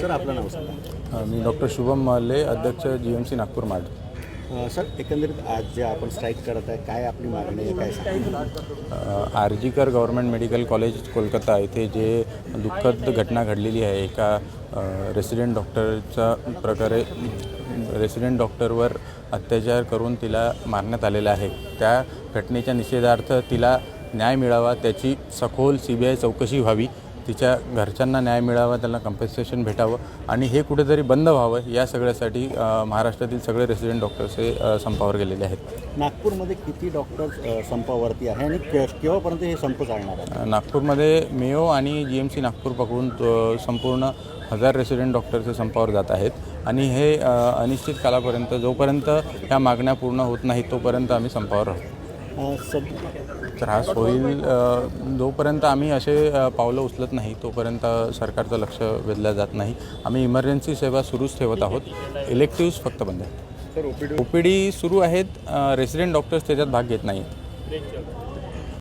Sir आपलं नाव सांगा. मी doctor Shubham Mahalle अध्यक्ष जी एम सी नागपूर अ, सर एकंदरीत आज जे आपण स्ट्राईक करत आहे काय आपली मागणी आहे काय RG Kar government medical college Kolkata येथे जे दुःखद घटना घडलेली आहे एका रेसिडेंट डॉक्टरच्या प्रकारे रेसिडेंट डॉक्टरवर अत्याचार करून तिला मारण्यात आलेला आहे. त्या घटनेच्या निषेधार्थ तिला न्याय मिळावा त्याची सखोल सी बी आय चौकशी व्हावी तिच्या घरच्यांना न्याय मिळावा त्यांना कम्पेन्सेशन भेटावं आणि हे कुठेतरी बंद व्हावं या सगळ्यासाठी महाराष्ट्रातील सगळे रेसिडेंट डॉक्टर्स हे संपावर गेलेले आहेत. नागपूरमध्ये किती डॉक्टर संपावरती आहे आणि केव्हापर्यंत हे संप चालणार आहे? नागपूरमध्ये मेयो आणि जी एम सी नागपूर पकडून संपूर्ण हजार रेसिडेंट डॉक्टर्स हे संपावर जात आहेत. आणि हे अनिश्चित कालापर्यंत जोपर्यंत ह्या मागण्या पूर्ण होत नाहीत तोपर्यंत आम्ही संपावर राहू. त्रास होईल जोपर्यंत आम्ही असे पावलं उचलत नाही तोपर्यंत सरकारचं लक्ष वेधलं जात नाही. आम्ही इमर्जन्सी सेवा सुरूच ठेवत आहोत. इलेक्टिव्स फक्त बंद आहेत. ओ पी डी सुरू आहेत रेसिडेंट डॉक्टर्स त्याच्यात भाग घेत नाही